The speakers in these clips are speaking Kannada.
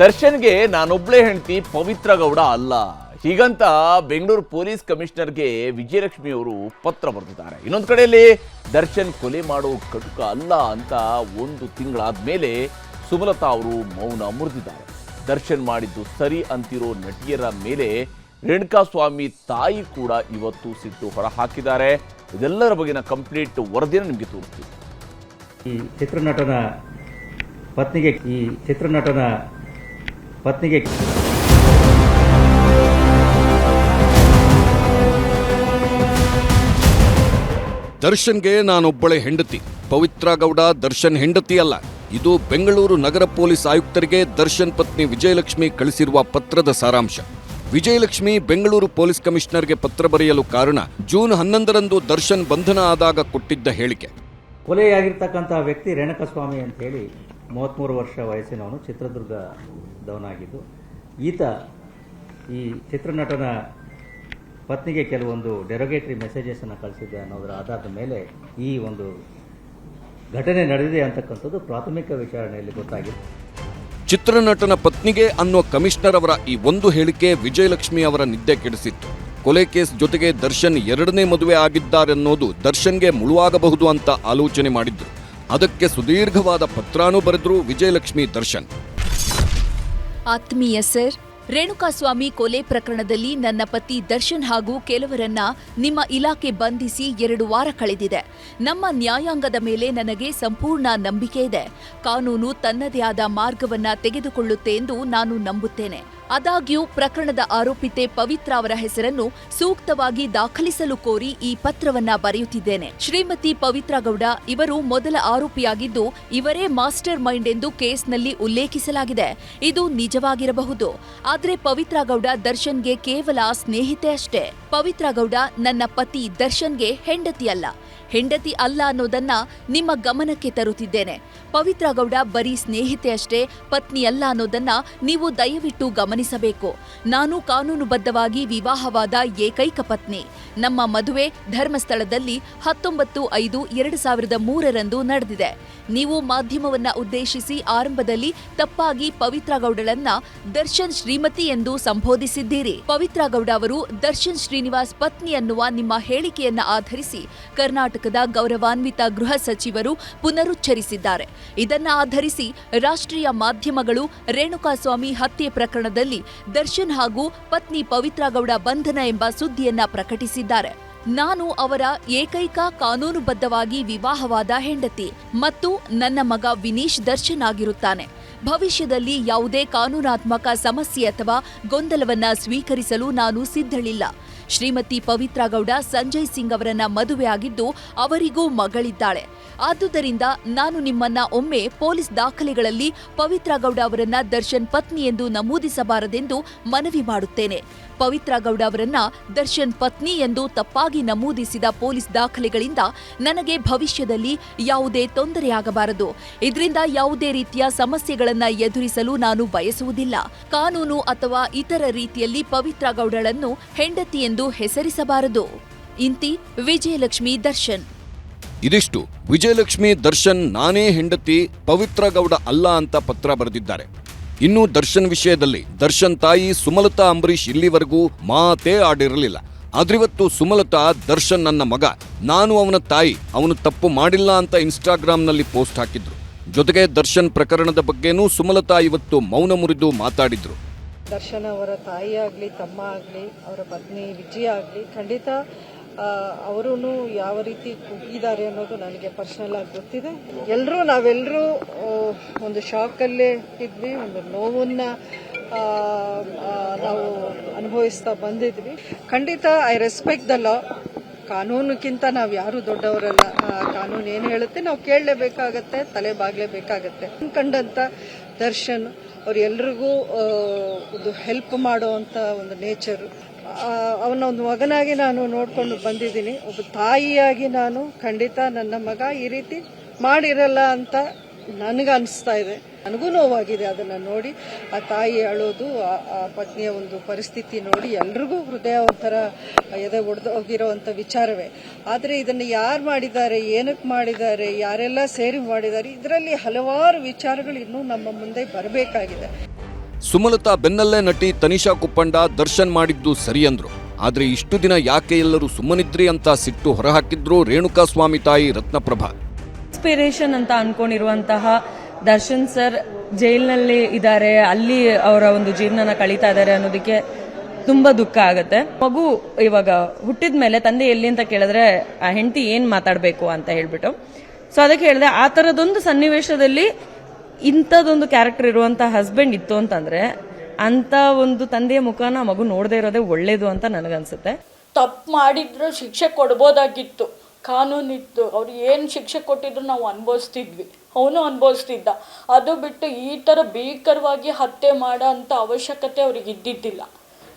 ದರ್ಶನ್ಗೆ ನಾನೊಬ್ಳೆ ಹೆಂಡತಿ ಪವಿತ್ರ ಗೌಡ ಅಲ್ಲ. ಹೀಗಂತ ಬೆಂಗಳೂರು ಪೊಲೀಸ್ ಕಮಿಷನರ್ಗೆ ವಿಜಯಲಕ್ಷ್ಮಿ ಅವರು ಪತ್ರ ಬರೆದಿದ್ದಾರೆ. ಇನ್ನೊಂದು ಕಡೆಯಲ್ಲಿ ದರ್ಶನ್ ಕೊಲೆ ಮಾಡೋ ಕಟುಕ ಅಲ್ಲ ಅಂತ ಒಂದು ತಿಂಗಳಾದ ಮೇಲೆ ಸುಮಲತಾ ಅವರು ಮೌನ ಮುರಿದಿದ್ದಾರೆ. ದರ್ಶನ್ ಮಾಡಿದ್ದು ಸರಿ ಅಂತಿರೋ ನಟಿಯರ ಮೇಲೆ ರೇಣುಕಾಸ್ವಾಮಿ ತಾಯಿ ಕೂಡ ಇವತ್ತು ಸಿಟ್ಟು ಹೊರಹಾಕಿದ್ದಾರೆ. ಇದೆಲ್ಲರ ಬಗ್ಗೆನ ಕಂಪ್ಲೀಟ್ ವರದಿಯನ್ನು ನಿಮಗೆ ತೋರಿಸ್ತೀವಿ. ಈ ಚಿತ್ರನಟನ ಪತ್ನಿಗೆ ಈ ಚಿತ್ರನಟನ ಪತ್ನಿಗೆ ದರ್ಶನ್ಗೆ ನಾನೊಬ್ಬಳೆ ಹೆಂಡತಿ. ಪವಿತ್ರ ಗೌಡ ದರ್ಶನ್ ಹೆಂಡತಿ ಅಲ್ಲ. ಇದು ಬೆಂಗಳೂರು ನಗರ ಪೊಲೀಸ್ ಆಯುಕ್ತರಿಗೆ ದರ್ಶನ್ ಪತ್ನಿ ವಿಜಯಲಕ್ಷ್ಮಿ ಕಳಿಸಿರುವ ಪತ್ರದ ಸಾರಾಂಶ. ವಿಜಯಲಕ್ಷ್ಮಿ ಬೆಂಗಳೂರು ಪೊಲೀಸ್ ಕಮಿಷನರ್ಗೆ ಪತ್ರ ಬರೆಯಲು ಕಾರಣ ಜೂನ್ ಹನ್ನೊಂದರಂದು ದರ್ಶನ್ ಬಂಧನ ಆದಾಗ ಕೊಟ್ಟಿದ್ದ ಹೇಳಿಕೆ. ಕೊಲೆಯಾಗಿರ್ತಕ್ಕಂಥ ವ್ಯಕ್ತಿ ರೇಣುಕಸ್ವಾಮಿ ಅಂತ ಹೇಳಿ ಮೂವತ್ತ್ಮೂರು ವರ್ಷ ವಯಸ್ಸಿನವನು ಚಿತ್ರದುರ್ಗದವನಾಗಿದ್ದು ಈತ ಈ ಚಿತ್ರನಟನ ಪತ್ನಿಗೆ ಕೆಲವೊಂದು ಡೆರೋಗೇಟ್ರಿ ಮೆಸೇಜಸನ್ನು ಕಳಿಸಿದ್ದೆ ಅನ್ನೋದರ ಆಧಾರದ ಮೇಲೆ ಈ ಒಂದು ಘಟನೆ ನಡೆದಿದೆ ಅಂತಕ್ಕಂಥದ್ದು ಪ್ರಾಥಮಿಕ ವಿಚಾರಣೆಯಲ್ಲಿ ಗೊತ್ತಾಗಿದೆ. ಚಿತ್ರನಟನ ಪತ್ನಿಗೆ ಅನ್ನೋ ಕಮಿಷನರ್ ಅವರ ಈ ಒಂದು ಹೇಳಿಕೆ ವಿಜಯಲಕ್ಷ್ಮಿ ಅವರ ನಿದ್ದೆ ಕೆಡಿಸಿತ್ತು. ಕೊಲೆ ಕೇಸ್ ಜೊತೆಗೆ ದರ್ಶನ್ ಎರಡನೇ ಮದುವೆ ಆಗಿದ್ದಾರೆನ್ನೋದು ದರ್ಶನ್ಗೆ ಮುಳುವಾಗಬಹುದು ಅಂತ ಆಲೋಚನೆ ಮಾಡಿದ್ರು. ಅದಕ್ಕೆ ಸುದೀರ್ಘವಾದ ಪತ್ರಾನೂ ಬರೆದ್ರು ವಿಜಯಲಕ್ಷ್ಮಿ ದರ್ಶನ್. ಆತ್ಮೀಯ ಸರ್, ರೇಣುಕಾಸ್ವಾಮಿ ಕೊಲೆ ಪ್ರಕರಣದಲ್ಲಿ ನನ್ನ ಪತಿ ದರ್ಶನ್ ಹಾಗೂ ಕೆಲವರನ್ನ ನಿಮ್ಮ ಇಲಾಖೆ ಬಂಧಿಸಿ ಎರಡು ವಾರ ಕಳೆದಿದೆ. ನಮ್ಮ ನ್ಯಾಯಾಂಗದ ಮೇಲೆ ನನಗೆ ಸಂಪೂರ್ಣ ನಂಬಿಕೆ ಇದೆ. ಕಾನೂನು ತನ್ನದೇ ಆದ ಮಾರ್ಗವನ್ನ ತೆಗೆದುಕೊಳ್ಳುತ್ತೆ ಎಂದು ನಾನು ನಂಬುತ್ತೇನೆ. ಆದಾಗ್ಯೂ ಪ್ರಕರಣದ ಆರೋಪಿತೆ ಪವಿತ್ರ ಅವರ ಹೆಸರನ್ನು ಸೂಕ್ತವಾಗಿ ದಾಖಲಿಸಲು ಕೋರಿ ಈ ಪತ್ರವನ್ನ ಬರೆಯುತ್ತಿದ್ದೇನೆ. ಶ್ರೀಮತಿ ಪವಿತ್ರ ಗೌಡ ಇವರು ಮೊದಲ ಆರೋಪಿಯಾಗಿದ್ದು ಇವರೇ ಮಾಸ್ಟರ್ ಮೈಂಡ್ ಎಂದು ಕೇಸ್ನಲ್ಲಿ ಉಲ್ಲೇಖಿಸಲಾಗಿದೆ. ಇದು ನಿಜವಾಗಿರಬಹುದು. ಆದರೆ ಪವಿತ್ರ ಗೌಡ ದರ್ಶನ್ಗೆ ಕೇವಲ ಸ್ನೇಹಿತೆ ಅಷ್ಟೇ. ಪವಿತ್ರ ಗೌಡ ನನ್ನ ಪತಿ ದರ್ಶನ್ಗೆ ಹೆಂಡತಿ ಅಲ್ಲ ಹೆಂಡತಿ ಅಲ್ಲ ಅನ್ನೋದನ್ನ ನಿಮ್ಮ ಗಮನಕ್ಕೆ ತರುತ್ತಿದ್ದೇನೆ. ಪವಿತ್ರ ಗೌಡ ಬರೀ ಸ್ನೇಹಿತೆ ಅಷ್ಟೇ, ಪತ್ನಿ ಅಲ್ಲ ಅನ್ನೋದನ್ನ ನೀವು ದಯವಿಟ್ಟು ಗಮನಿಸಬೇಕು. ನಾನು ಕಾನೂನುಬದ್ಧವಾಗಿ ವಿವಾಹವಾದ ಏಕೈಕ ಪತ್ನಿ. ನಮ್ಮ ಮದುವೆ ಧರ್ಮಸ್ಥಳದಲ್ಲಿ ಹತ್ತೊಂಬತ್ತು ಐದು ಎರಡು ಸಾವಿರದ ಮೂರರಂದು ನಡೆದಿದೆ. ನೀವು ಮಾಧ್ಯಮವನ್ನ ಉದ್ದೇಶಿಸಿ ಆರಂಭದಲ್ಲಿ ತಪ್ಪಾಗಿ ಪವಿತ್ರ ಗೌಡಳನ್ನ ದರ್ಶನ್ ಶ್ರೀಮತಿ ಎಂದು ಸಂಬೋಧಿಸಿದ್ದೀರಿ. ಪವಿತ್ರ ಗೌಡ ಅವರು ದರ್ಶನ್ ಶ್ರೀನಿವಾಸ್ ಪತ್ನಿ ಅನ್ನುವ ನಿಮ್ಮ ಹೇಳಿಕೆಯನ್ನ ಆಧರಿಸಿ ಕರ್ನಾಟಕದ ಗೌರವಾನ್ವಿತ ಗೃಹ ಸಚಿವರು ಪುನರುಚ್ಚರಿಸಿದ್ದಾರೆ. ಇದನ್ನು ಆಧರಿಸಿ ರಾಷ್ಟ್ರೀಯ ಮಾಧ್ಯಮಗಳು ರೇಣುಕಾಸ್ವಾಮಿ ಹತ್ಯೆ ಪ್ರಕರಣದಲ್ಲಿ ದರ್ಶನ್ ಹಾಗೂ ಪತ್ನಿ ಪವಿತ್ರಗೌಡ ಬಂಧನ ಎಂಬ ಸುದ್ದಿಯನ್ನ ಪ್ರಕಟಿಸಿದ್ದಾರೆ. ನಾನು ಅವರ ಏಕೈಕ ಕಾನೂನುಬದ್ಧವಾಗಿ ವಿವಾಹವಾದ ಹೆಂಡತಿ ಮತ್ತು ನನ್ನ ಮಗ ವಿನೀಶ್ ದರ್ಶನ್ ಆಗಿರುತ್ತಾನೆ. ಭವಿಷ್ಯದಲ್ಲಿ ಯಾವುದೇ ಕಾನೂನಾತ್ಮಕ ಸಮಸ್ಯೆ ಅಥವಾ ಗೊಂದಲವನ್ನ ಸ್ವೀಕರಿಸಲು ನಾನು ಸಿದ್ಧಳಿಲ್ಲ. ಶ್ರೀಮತಿ ಪವಿತ್ರ ಗೌಡ ಸಂಜಯ್ ಸಿಂಗ್ ಅವರನ್ನ ಮದುವೆಯಾಗಿದ್ದು ಅವರಿಗೂ ಮಗಳಿದ್ದಾಳೆ. ಆದುದರಿಂದ ನಾನು ನಿಮ್ಮನ್ನ ಒಮ್ಮೆ ಪೊಲೀಸ್ ದಾಖಲೆಗಳಲ್ಲಿ ಪವಿತ್ರ ಗೌಡ ಅವರನ್ನ ದರ್ಶನ್ ಪತ್ನಿ ಎಂದು ನಮೂದಿಸಬಾರದೆಂದು ಮನವಿ ಮಾಡುತ್ತೇನೆ. ಪವಿತ್ರ ಗೌಡ ಅವರನ್ನ ದರ್ಶನ್ ಪತ್ನಿ ಎಂದು ತಪ್ಪಾಗಿ ನಮೂದಿಸಿದ ಪೊಲೀಸ್ ದಾಖಲೆಗಳಿಂದ ನನಗೆ ಭವಿಷ್ಯದಲ್ಲಿ ಯಾವುದೇ ತೊಂದರೆಯಾಗಬಾರದು ಇದರಿಂದ ಯಾವುದೇ ರೀತಿಯ ಸಮಸ್ಯೆಗಳನ್ನು ಎದುರಿಸಲು ನಾನು ಬಯಸುವುದಿಲ್ಲ. ಕಾನೂನು ಅಥವಾ ಇತರ ರೀತಿಯಲ್ಲಿ ಪವಿತ್ರ ಗೌಡಳನ್ನು ಹೆಂಡತಿ ಎಂದು ಹೆಸರಿಸಬಾರದು. ಇಂತಿ ವಿಜಯಲಕ್ಷ್ಮಿ ದರ್ಶನ್. ಇದಿಷ್ಟು. ವಿಜಯಲಕ್ಷ್ಮಿ ದರ್ಶನ್ ನಾನೇ ಹೆಂಡತಿ ಪವಿತ್ರ ಗೌಡ ಅಲ್ಲ ಅಂತ ಪತ್ರ ಬರೆದಿದ್ದಾರೆ. ಇನ್ನು ದರ್ಶನ್ ವಿಷಯದಲ್ಲಿ ದರ್ಶನ್ ತಾಯಿ ಸುಮಲತಾ ಅಂಬರೀಷ್ ಇಲ್ಲಿವರೆಗೂ ಮಾತೇ ಆಡಿರಲಿಲ್ಲ. ಆದ್ರಿವತ್ತು ಸುಮಲತಾ ದರ್ಶನ್ ನನ್ನ ಮಗ. ನಾನು ಅವನ ತಾಯಿ. ಅವನು ತಪ್ಪು ಮಾಡಿಲ್ಲ ಅಂತ ಇನ್ಸ್ಟಾಗ್ರಾಂನಲ್ಲಿ ಪೋಸ್ಟ್ ಹಾಕಿದ್ರು. ಜೊತೆಗೆ ದರ್ಶನ್ ಪ್ರಕರಣದ ಬಗ್ಗೆನೂ ಸುಮಲತಾ ಇವತ್ತು ಮೌನ ಮುರಿದು ಮಾತಾಡಿದ್ರು. ದರ್ಶನ್ ಅವರ ತಾಯಿ ಆಗಲಿ, ತಮ್ಮ ಆಗಲಿ, ಅವರ ಪತ್ನಿ ವಿಜಯ ಆಗಲಿ ಖಂಡಿತ ಅವರು ಯಾವ ರೀತಿ ಕುಗ್ಗಿದ್ದಾರೆ ಅನ್ನೋದು ನನಗೆ ಪರ್ಸನಲ್ ಆಗಿ ಗೊತ್ತಿದೆ. ಎಲ್ಲರೂ ನಾವೆಲ್ಲರೂ ಒಂದು ಶಾಕಲ್ಲೇ ಇದ್ವಿ, ಒಂದು ನೋವನ್ನ ನಾವು ಅನುಭವಿಸ್ತಾ ಬಂದಿದ್ವಿ. ಖಂಡಿತ ಐ ರೆಸ್ಪೆಕ್ಟ್ ದ ಲಾ ಕಾನೂನಕ್ಕಿಂತ ನಾವು ಯಾರು ದೊಡ್ಡವರಲ್ಲ. ಕಾನೂನು ಏನು ಹೇಳುತ್ತೆ, ನಾವು ಕೇಳಲೇಬೇಕಾಗತ್ತೆ, ತಲೆ ಬಾಗ್ಲೇಬೇಕಾಗತ್ತೆ ಕಂಡಂತ ದರ್ಶನ್ ಅವ್ರು ಎಲ್ರಿಗೂ ಒಂದು ಹೆಲ್ಪ್ ಮಾಡುವಂತ ಒಂದು ನೇಚರ್ ಅವನ ಒಂದು ಮಗನಾಗಿ ನಾನು ನೋಡ್ಕೊಂಡು ಬಂದಿದ್ದೀನಿ. ಒಬ್ಬ ತಾಯಿಯಾಗಿ ನಾನು ಖಂಡಿತ ನನ್ನ ಮಗ ಈ ರೀತಿ ಮಾಡಿರಲ್ಲ ಅಂತ ನನಗೆ ಅನಿಸ್ತಾ ಇದೆ. ನನಗೂ ನೋವಾಗಿದೆ ಅದನ್ನು ನೋಡಿ. ಆ ತಾಯಿ ಅಳೋದು ಆ- ಪತ್ನಿಯ ಒಂದು ಪರಿಸ್ಥಿತಿ ನೋಡಿ ಎಲ್ರಿಗೂ ಹೃದಯ ಒಂಥರ ಎದೆ ಒಡೆದು ಹೋಗಿರೋವಂಥ ವಿಚಾರವೇ. ಆದರೆ ಇದನ್ನು ಯಾರು ಮಾಡಿದ್ದಾರೆ ಏನಕ್ಕೆ ಮಾಡಿದ್ದಾರೆ, ಯಾರೆಲ್ಲ ಸೇರಿ ಮಾಡಿದ್ದಾರೆ, ಇದರಲ್ಲಿ ಹಲವಾರು ವಿಚಾರಗಳು ಇನ್ನೂ ನಮ್ಮ ಮುಂದೆ ಬರಬೇಕಾಗಿದೆ. ಸುಮಲತಾ ಬೆನ್ನಲ್ಲೇ ನಟಿ ತನಿಷಾ ಕುಪ್ಪಂಡ ದರ್ಶನ್ ಮಾಡಿದ್ದು ಸರಿ ಅಂದ್ರು. ಆದ್ರೆ ಇಷ್ಟು ದಿನ ಯಾಕೆ ಎಲ್ಲರೂ ಸುಮ್ಮನಿದ್ರಿ ಅಂತ ಸಿಟ್ಟು ಹೊರಹಾಕಿದ್ರು ರೇಣುಕಾ ಸ್ವಾಮಿ ತಾಯಿ ರತ್ನಪ್ರಭಾ. ಇನ್ಸ್ಪಿರೇಷನ್ ಅಂತ ಅನ್ಕೊಂಡಿರುವಂತಹ ದರ್ಶನ್ ಸರ್ ಜೈಲ್ನಲ್ಲಿ ಇದ್ದಾರೆ, ಅಲ್ಲಿ ಅವರ ಒಂದು ಜೀವನನ ಕಳೀತಾ ಇದ್ದಾರೆ ಅನ್ನೋದಕ್ಕೆ ತುಂಬಾ ದುಃಖ ಆಗುತ್ತೆ. ಮಗು ಇವಾಗ ಹುಟ್ಟಿದ ಮೇಲೆ ತಂದೆ ಎಲ್ಲಿ ಅಂತ ಕೇಳಿದ್ರೆ ಆ ಹೆಂಡತಿ ಏನ್ ಮಾತಾಡಬೇಕು ಅಂತ ಹೇಳ್ಬಿಟ್ಟು. ಸೊ ಅದಕ್ಕೆ ಹೇಳಿದೆ, ಆ ತರದೊಂದು ಸನ್ನಿವೇಶದಲ್ಲಿ ಇಂಥದ್ದೊಂದು ಕ್ಯಾರೆಕ್ಟರ್ ಇರುವಂಥ ಹಸ್ಬೆಂಡ್ ಇತ್ತು ಅಂತಂದ್ರೆ ಅಂತ ಒಂದು ತಂದೆಯ ಮುಖನ ಮಗು ನೋಡದೇ ಇರೋದೇ ಒಳ್ಳೇದು ಅಂತ ನನಗನ್ಸುತ್ತೆ. ತಪ್ಪು ಮಾಡಿದ್ರು ಶಿಕ್ಷೆ ಕೊಡ್ಬೋದಾಗಿತ್ತು, ಕಾನೂನಿತ್ತು. ಅವ್ರು ಏನು ಶಿಕ್ಷೆ ಕೊಟ್ಟಿದ್ರು ನಾವು ಅನುಭವಿಸ್ತಿದ್ವಿ. ಅವನು ಅನುಭವಿಸ್ತಿದ್ದ. ಅದು ಬಿಟ್ಟು ಈ ಥರ ಭೀಕರವಾಗಿ ಹತ್ಯೆ ಮಾಡೋ ಅಂಥ ಅವಶ್ಯಕತೆ ಅವ್ರಿಗೆ ಇದ್ದಿದ್ದಿಲ್ಲ.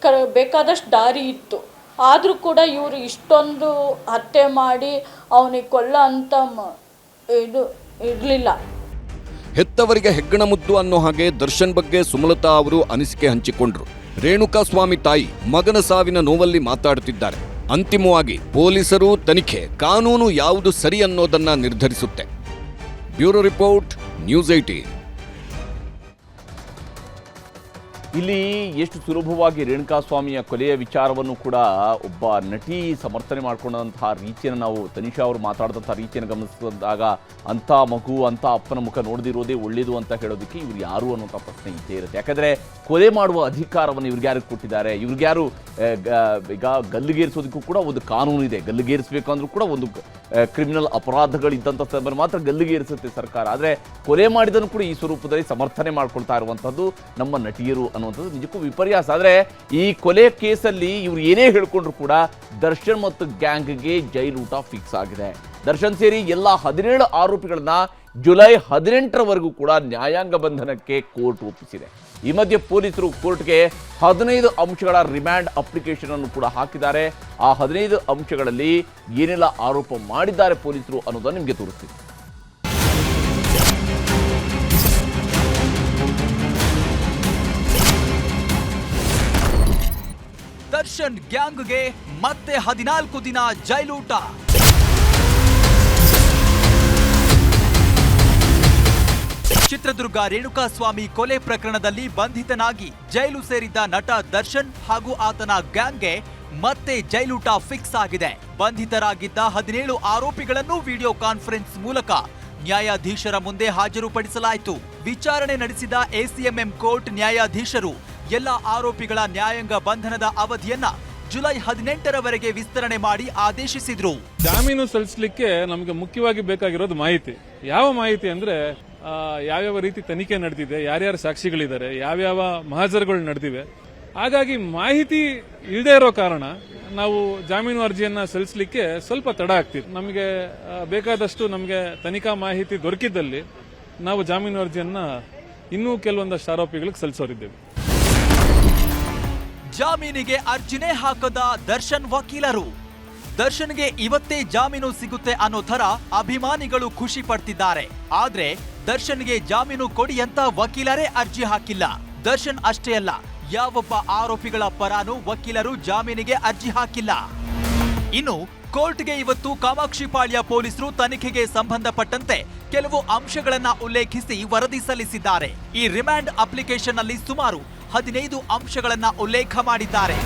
ಕ, ಬೇಕಾದಷ್ಟು ದಾರಿ ಇತ್ತು. ಆದರೂ ಕೂಡ ಇವರು ಇಷ್ಟೊಂದು ಹತ್ಯೆ ಮಾಡಿ ಅವನಿಗೆ ಕೊಲ್ಲ ಅಂತ ಇದು ಇರಲಿಲ್ಲ. ಹೆತ್ತವರಿಗೆ ಹೆಗ್ಗಣ ಮುದ್ದು ಅನ್ನೋ ಹಾಗೆ ದರ್ಶನ್ ಬಗ್ಗೆ ಸುಮಲತಾ ಅವರು ಅನಿಸಿಕೆ ಹಂಚಿಕೊಂಡ್ರು. ರೇಣುಕಾ ಸ್ವಾಮಿ ತಾಯಿ ಮಗನ ಸಾವಿನ ನೋವಲ್ಲಿ ಮಾತಾಡುತ್ತಿದ್ದಾರೆ. ಅಂತಿಮವಾಗಿ ಪೊಲೀಸರು ತನಿಖೆ, ಕಾನೂನು ಯಾವುದು ಸರಿ ಅನ್ನೋದನ್ನ ನಿರ್ಧರಿಸುತ್ತೆ. ಬ್ಯೂರೋ ರಿಪೋರ್ಟ್, ನ್ಯೂಸ್ ಏಟೀನ್ ಇಲ್ಲಿ ಎಷ್ಟು ಸುಲಭವಾಗಿ ರೇಣುಕಾ ಸ್ವಾಮಿಯ ಕೊಲೆಯ ವಿಚಾರವನ್ನು ಕೂಡ ಒಬ್ಬ ನಟಿ ಸಮರ್ಥನೆ ಮಾಡಿಕೊಂಡಂತಹ ರೀತಿಯನ್ನು ನಾವು ತನಿಷಾ ಅವರು ಮಾತಾಡಿದಂಥ ರೀತಿಯನ್ನು ಗಮನಿಸಿದಾಗ ಅಂಥ ಮಗು, ಅಂಥ ಅಪ್ಪನ ಮುಖ ನೋಡದಿರೋದೇ ಒಳ್ಳೆಯದು ಅಂತ ಹೇಳೋದಕ್ಕೆ ಇವರು ಯಾರು ಅನ್ನೋಂಥ ಪ್ರಶ್ನೆ ಇದ್ದೇ ಇರುತ್ತೆ. ಯಾಕಂದರೆ ಕೊಲೆ ಮಾಡುವ ಅಧಿಕಾರವನ್ನು ಇವ್ರಿಗೆ ಯಾರಿಗೆ ಕೊಟ್ಟಿದ್ದಾರೆ? ಇವ್ರಿಗೆ ಯಾರು ಗ- ಈಗ ಗಲ್ಲಿಗೇರಿಸೋದಕ್ಕೂ ಕೂಡ ಒಂದು ಕಾನೂನು ಇದೆ. ಗಲ್ಲಿಗೇರಿಸಬೇಕು ಅಂದರೂ ಕೂಡ ಒಂದು ಕ್ರಿಮಿನಲ್ ಅಪರಾಧಗಳಿದ್ದಂಥ ಸಂದರ್ಭ ಮಾತ್ರ ಗಲ್ಲಿಗೇರಿಸುತ್ತೆ ಸರ್ಕಾರ. ಆದರೆ ಕೊಲೆ ಮಾಡಿದನ್ನು ಕೂಡ ಈ ಸ್ವರೂಪದಲ್ಲಿ ಸಮರ್ಥನೆ ಮಾಡ್ಕೊಳ್ತಾ ಇರುವಂಥದ್ದು ನಮ್ಮ ನಟಿಯರು ಅನ್ನುವಂಥದ್ದು ನಿಜಕ್ಕೂ ವಿಪರ್ಯಾಸ. ಆದರೆ ಈ ಕೊಲೆ ಕೇಸಲ್ಲಿ ಇವ್ರು ಏನೇ ಹೇಳ್ಕೊಂಡ್ರು ಕೂಡ ದರ್ಶನ್ ಮತ್ತು ಗ್ಯಾಂಗ್ಗೆ ಜೈಲು ಊಟ ಫಿಕ್ಸ್ ಆಗಿದೆ. ದರ್ಶನ್ ಸೇರಿ ಎಲ್ಲ ಹದಿನೇಳು ಆರೋಪಿಗಳನ್ನ ಜುಲೈ ಹದಿನೆಂಟರವರೆಗೂ ಕೂಡ ನ್ಯಾಯಾಂಗ ಬಂಧನಕ್ಕೆ ಕೋರ್ಟ್ ಒಪ್ಪಿಸಿದೆ. ಈ ಮಧ್ಯೆ ಪೊಲೀಸರು ಕೋರ್ಟ್ಗೆ ಹದಿನೈದು ಅಂಶಗಳ ರಿಮ್ಯಾಂಡ್ ಅಪ್ಲಿಕೇಶನ್ ಅನ್ನು ಕೂಡ ಹಾಕಿದ್ದಾರೆ. ಆ ಹದಿನೈದು ಅಂಶಗಳಲ್ಲಿ ಏನೆಲ್ಲ ಆರೋಪ ಮಾಡಿದ್ದಾರೆ ಪೊಲೀಸರು ಅನ್ನೋದನ್ನು ನಿಮಗೆ ತೋರಿಸ್ತೀನಿ. ದರ್ಶನ್ ಗ್ಯಾಂಗ್ಗೆ ಮತ್ತೆ ಹದಿನಾಲ್ಕು ದಿನ ಜೈಲೂಟ. ಚಿತ್ರದುರ್ಗ ರೇಣುಕಾಸ್ವಾಮಿ ಕೊಲೆ ಪ್ರಕರಣದಲ್ಲಿ ಬಂಧಿತನಾಗಿ ಜೈಲು ಸೇರಿದ್ದ ನಟ ದರ್ಶನ್ ಹಾಗೂ ಆತನ ಗ್ಯಾಂಗ್ಗೆ ಮತ್ತೆ ಜೈಲೂಟ ಫಿಕ್ಸ್ ಆಗಿದೆ. ಬಂಧಿತರಾಗಿದ್ದ ಹದಿನೇಳು ಆರೋಪಿಗಳನ್ನು ವಿಡಿಯೋ ಕಾನ್ಫರೆನ್ಸ್ ಮೂಲಕ ನ್ಯಾಯಾಧೀಶರ ಮುಂದೆ ಹಾಜರುಪಡಿಸಲಾಯಿತು. ವಿಚಾರಣೆ ನಡೆಸಿದ ಎಸಿಎಂಎಂ ಕೋರ್ಟ್ ನ್ಯಾಯಾಧೀಶರು ಎಲ್ಲ ಆರೋಪಿಗಳ ನ್ಯಾಯಾಂಗ ಬಂಧನದ ಅವಧಿಯನ್ನ ಜುಲೈ ಹದಿನೆಂಟರವರೆಗೆ ವಿಸ್ತರಣೆ ಮಾಡಿ ಆದೇಶಿಸಿದ್ರು. ಜಾಮೀನು ಸಲ್ಲಿಸಲಿಕ್ಕೆ ನಮಗೆ ಮುಖ್ಯವಾಗಿ ಬೇಕಾಗಿರೋದು ಮಾಹಿತಿ. ಯಾವ ಮಾಹಿತಿ ಅಂದ್ರೆ ಯಾವ್ಯಾವ ರೀತಿ ತನಿಖೆ ನಡೆದಿದೆ, ಯಾರ್ಯಾರು ಸಾಕ್ಷಿಗಳಿದ್ದಾರೆ, ಯಾವ್ಯಾವ ಮಹಾಜರುಗಳು ನಡೆದಿವೆ. ಹಾಗಾಗಿ ಮಾಹಿತಿ ಇಲ್ಲದೆ ಇರೋ ಕಾರಣ ನಾವು ಜಾಮೀನು ಅರ್ಜಿಯನ್ನ ಸಲ್ಲಿಸಲಿಕ್ಕೆ ಸ್ವಲ್ಪ ತಡ ಆಗ್ತಿತ್ತು ನಮಗೆ ಬೇಕಾದಷ್ಟು ನಮಗೆ ತನಿಖಾ ಮಾಹಿತಿ ದೊರಕಿದ್ದಲ್ಲಿ ನಾವು ಜಾಮೀನು ಅರ್ಜಿಯನ್ನ ಇನ್ನೂ ಕೆಲವೊಂದಷ್ಟು ಆರೋಪಿಗಳಿಗೆ ಸಲ್ಲಿಸೋರಿದ್ದೇವೆ. ಜಾಮೀನಿಗೆ ಅರ್ಜಿನೇ ಹಾಕದ ದರ್ಶನ್ ವಕೀಲರು. ದರ್ಶನ್ಗೆ ಇವತ್ತೇ ಜಾಮೀನು ಸಿಗುತ್ತೆ ಅನ್ನೋ ಥರ ಅಭಿಮಾನಿಗಳು ಖುಷಿ ಪಡ್ತಿದ್ದಾರೆ. ಆದ್ರೆ ದರ್ಶನ್ಗೆ ಜಾಮೀನು ಕೊಡಿ ಅಂತ ವಕೀಲರೇ ಅರ್ಜಿ ಹಾಕಿಲ್ಲ. ದರ್ಶನ್ ಅಷ್ಟೇ ಅಲ್ಲ, ಯಾವೊಬ್ಬ ಆರೋಪಿಗಳ ಪರಾನು ವಕೀಲರು ಜಾಮೀನಿಗೆ ಅರ್ಜಿ ಹಾಕಿಲ್ಲ. ಇನ್ನು ಕೋರ್ಟ್ಗೆ ಇವತ್ತು ಕಾಮಾಕ್ಷಿಪಾಳ್ಯ ಪೊಲೀಸರು ತನಿಖೆಗೆ ಸಂಬಂಧಪಟ್ಟಂತೆ ಕೆಲವು ಅಂಶಗಳನ್ನ ಉಲ್ಲೇಖಿಸಿ ವರದಿ ಸಲ್ಲಿಸಿದ್ದಾರೆ. ಈ ರಿಮ್ಯಾಂಡ್ ಅಪ್ಲಿಕೇಶನ್ ಅಲ್ಲಿ ಸುಮಾರು ಹದಿನೈದು ಅಂಶಗಳನ್ನು ಉಲ್ಲೇಖ ಮಾಡಿದ್ದಾರೆ.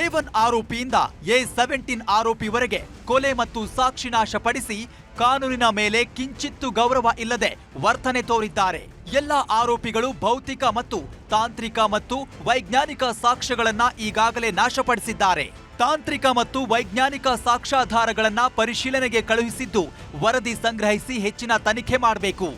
ಎ ಒನ್ ಆರೋಪಿಯಿಂದ ಎ ಸೆವೆಂಟೀನ್ ಆರೋಪಿವರೆಗೆ ಕೊಲೆ ಮತ್ತು ಸಾಕ್ಷಿ ನಾಶಪಡಿಸಿ ಕಾನೂನಿನ ಮೇಲೆ ಕಿಂಚಿತ್ತು ಗೌರವ ಇಲ್ಲದೆ ವರ್ತನೆ ತೋರಿದ್ದಾರೆ. ಎಲ್ಲ ಆರೋಪಿಗಳು ಭೌತಿಕ ಮತ್ತು ತಾಂತ್ರಿಕ ಮತ್ತು ವೈಜ್ಞಾನಿಕ ಸಾಕ್ಷ್ಯಗಳನ್ನ ಈಗಾಗಲೇ ನಾಶಪಡಿಸಿದ್ದಾರೆ. ತಾಂತ್ರಿಕ ಮತ್ತು ವೈಜ್ಞಾನಿಕ ಸಾಕ್ಷ್ಯಾಧಾರಗಳನ್ನ ಪರಿಶೀಲನೆಗೆ ಕಳುಹಿಸಿದ್ದು ವರದಿ ಸಂಗ್ರಹಿಸಿ ಹೆಚ್ಚಿನ ತನಿಖೆ ಮಾಡಬೇಕು.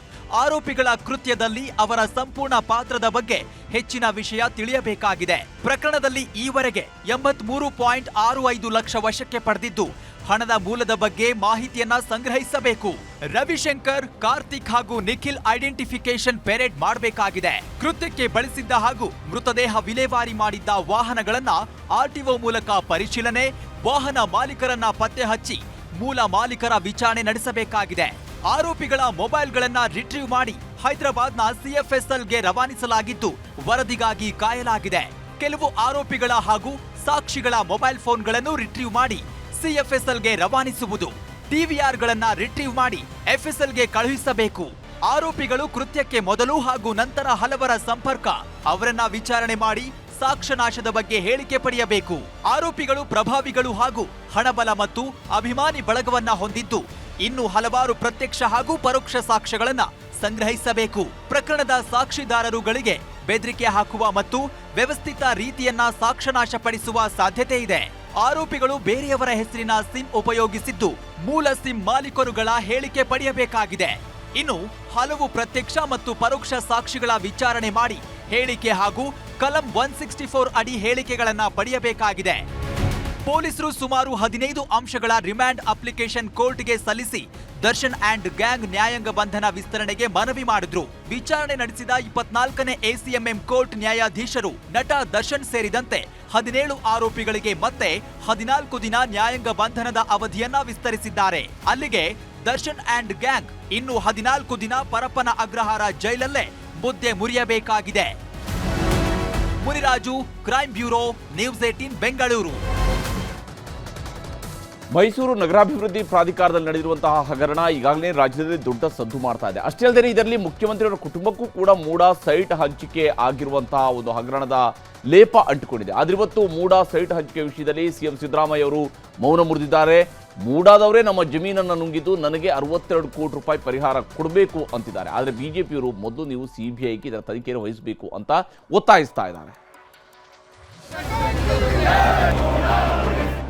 ಆರೋಪಿಗಳ ಕೃತ್ಯದಲ್ಲಿ ಅವರ ಸಂಪೂರ್ಣ ಪಾತ್ರದ ಬಗ್ಗೆ ಹೆಚ್ಚಿನ ವಿಷಯ ತಿಳಿಯಬೇಕಾಗಿದೆ. ಪ್ರಕರಣದಲ್ಲಿ ಈವರೆಗೆ ಎಂಬತ್ಮೂರು ಪಾಯಿಂಟ್ ಆರು ಐದು ಲಕ್ಷ ವಶಕ್ಕೆ ಪಡೆದಿದ್ದು, ಹಣದ ಮೂಲದ ಬಗ್ಗೆ ಮಾಹಿತಿಯನ್ನ ಸಂಗ್ರಹಿಸಬೇಕು. ರವಿಶಂಕರ್, ಕಾರ್ತಿಕ್ ಹಾಗೂ ನಿಖಿಲ್ ಐಡೆಂಟಿಫಿಕೇಶನ್ ಪೆರೇಡ್ ಮಾಡಬೇಕಾಗಿದೆ. ಕೃತ್ಯಕ್ಕೆ ಬಳಸಿದ್ದ ಹಾಗೂ ಮೃತದೇಹ ವಿಲೇವಾರಿ ಮಾಡಿದ್ದ ವಾಹನಗಳನ್ನ ಆರ್ಟಿಒ ಮೂಲಕ ಪರಿಶೀಲನೆ, ವಾಹನ ಮಾಲೀಕರನ್ನ ಪತ್ತೆ ಹಚ್ಚಿ, ಮೂಲ ಮಾಲೀಕರ ವಿಚಾರಣೆ ನಡೆಸಬೇಕಾಗಿದೆ. ಆರೋಪಿಗಳ ಮೊಬೈಲ್ಗಳನ್ನ ರಿಟ್ರೀವ್ ಮಾಡಿ ಹೈದರಾಬಾದ್ನ ಸಿಎಫ್ಎಸ್ಎಲ್ಗೆ ರವಾನಿಸಲಾಗಿದ್ದು ವರದಿಗಾಗಿ ಕಾಯಲಾಗಿದೆ. ಕೆಲವು ಆರೋಪಿಗಳ ಹಾಗೂ ಸಾಕ್ಷಿಗಳ ಮೊಬೈಲ್ ಫೋನ್ಗಳನ್ನು ರಿಟ್ರೀವ್ ಮಾಡಿ ಸಿಎಫ್ಎಸ್ಎಲ್ಗೆ ರವಾನಿಸುವುದು. ಟಿವಿಆರ್ಗಳನ್ನ ರಿಟ್ರೀವ್ ಮಾಡಿ ಎಫ್ಎಸ್ಎಲ್ಗೆ ಕಳುಹಿಸಬೇಕು. ಆರೋಪಿಗಳು ಕೃತ್ಯಕ್ಕೆ ಮೊದಲು ಹಾಗೂ ನಂತರ ಹಲವರ ಸಂಪರ್ಕ. ಅವರನ್ನ ವಿಚಾರಣೆ ಮಾಡಿ ಸಾಕ್ಷ್ಯನಾಶದ ಬಗ್ಗೆ ಹೇಳಿಕೆ ಪಡೆಯಬೇಕು. ಆರೋಪಿಗಳು ಪ್ರಭಾವಿಗಳು ಹಾಗೂ ಹಣಬಲ ಮತ್ತು ಅಭಿಮಾನಿ ಬಳಗವನ್ನ ಹೊಂದಿದ್ದು ಇನ್ನು ಹಲವಾರು ಪ್ರತ್ಯಕ್ಷ ಹಾಗೂ ಪರೋಕ್ಷ ಸಾಕ್ಷ್ಯಗಳನ್ನ ಸಂಗ್ರಹಿಸಬೇಕು. ಪ್ರಕರಣದ ಸಾಕ್ಷಿದಾರರುಗಳಿಗೆ ಬೆದರಿಕೆ ಹಾಕುವ ಮತ್ತು ವ್ಯವಸ್ಥಿತ ರೀತಿಯನ್ನ ಸಾಕ್ಷ್ಯನಾಶಪಡಿಸುವ ಸಾಧ್ಯತೆ ಇದೆ. ಆರೋಪಿಗಳು ಬೇರೆಯವರ ಹೆಸರಿನ ಸಿಮ್ ಉಪಯೋಗಿಸಿದ್ದು ಮೂಲ ಸಿಮ್ ಮಾಲೀಕರುಗಳ ಹೇಳಿಕೆ ಪಡೆಯಬೇಕಾಗಿದೆ. ಇನ್ನು ಹಲವು ಪ್ರತ್ಯಕ್ಷ ಮತ್ತು ಪರೋಕ್ಷ ಸಾಕ್ಷಿಗಳ ವಿಚಾರಣೆ ಮಾಡಿ ಹೇಳಿಕೆ ಹಾಗೂ ಕಲಂ ಒನ್ ಸಿಕ್ಸ್ಟಿ ಫೋರ್ ಅಡಿ ಹೇಳಿಕೆಗಳನ್ನು ಪಡೆಯಬೇಕಾಗಿದೆ. ಪೊಲೀಸರು ಸುಮಾರು ಹದಿನೈದು ಅಂಶಗಳ ರಿಮ್ಯಾಂಡ್ ಅಪ್ಲಿಕೇಶನ್ ಕೋರ್ಟ್ಗೆ ಸಲ್ಲಿಸಿ ದರ್ಶನ್ ಅಂಡ್ ಗ್ಯಾಂಗ್ ನ್ಯಾಯಾಂಗ ಬಂಧನ ವಿಸ್ತರಣೆಗೆ ಮನವಿ ಮಾಡಿದ್ರು. ವಿಚಾರಣೆ ನಡೆಸಿದ ಇಪ್ಪತ್ನಾಲ್ಕನೇ ಎಸಿಎಂಎಂ ಕೋರ್ಟ್ ನ್ಯಾಯಾಧೀಶರು ನಟ ದರ್ಶನ್ ಸೇರಿದಂತೆ ಹದಿನೇಳು ಆರೋಪಿಗಳಿಗೆ ಮತ್ತೆ ಹದಿನಾಲ್ಕು ದಿನ ನ್ಯಾಯಾಂಗ ಬಂಧನದ ಅವಧಿಯನ್ನ ವಿಸ್ತರಿಸಿದ್ದಾರೆ. ಅಲ್ಲಿಗೆ ದರ್ಶನ್ ಅಂಡ್ ಗ್ಯಾಂಗ್ ಇನ್ನು ಹದಿನಾಲ್ಕು ದಿನ ಪರಪ್ಪನ ಅಗ್ರಹಾರ ಜೈಲಲ್ಲೇ ಮುದ್ದೆ ಮುರಿಯಬೇಕಾಗಿದೆ. Muniraju crime bureau, news eighteen Bengaluru. Mysuru ನಗರಾಭಿವೃದ್ಧಿ ಪ್ರಾಧಿಕಾರದಲ್ಲಿ ನಡೆದಿರುವಂತಹ ಹಗರಣ ಈಗಾಗಲೇ ರಾಜ್ಯದಲ್ಲಿ ದೊಡ್ಡ ಸದ್ದು ಮಾಡ್ತಾ ಇದೆ. ಅಷ್ಟೇ ಅಲ್ಲದೆ ಇದರಲ್ಲಿ ಮುಖ್ಯಮಂತ್ರಿಯವರ ಕುಟುಂಬಕ್ಕೂ ಕೂಡ ಮೂಡ ಸೈಟ್ ಹಂಚಿಕೆ ಆಗಿರುವಂತಹ ಒಂದು ಹಗರಣದ ಲೇಪ ಅಂಟಿಕೊಂಡಿದೆ. ಆದ್ರೆ ಇವತ್ತು ಮೂಡ ಸೈಟ್ ಹಂಚಿಕೆ ವಿಷಯದಲ್ಲಿ ಸಿಎಂ ಸಿದ್ದರಾಮಯ್ಯ ಅವರು ಮೌನ ಮುರಿದಿದ್ದಾರೆ. ಮೂಡಾದವರೇ ನಮ್ಮ ಜಮೀನನ್ನು ನುಂಗಿದ್ದು ನನಗೆ ಅರವತ್ತೆರಡು ಕೋಟಿ ರೂಪಾಯಿ ಪರಿಹಾರ ಕೊಡಬೇಕು ಅಂತಿದ್ದಾರೆ. ಆದರೆ ಬಿಜೆಪಿಯವರು ಮೊದಲು ನೀವು ಸಿಬಿಐಗೆ ಇದರ ತನಿಖೆಯನ್ನು ವಹಿಸಬೇಕು ಅಂತ ಒತ್ತಾಯಿಸ್ತಾ ಇದ್ದಾರೆ.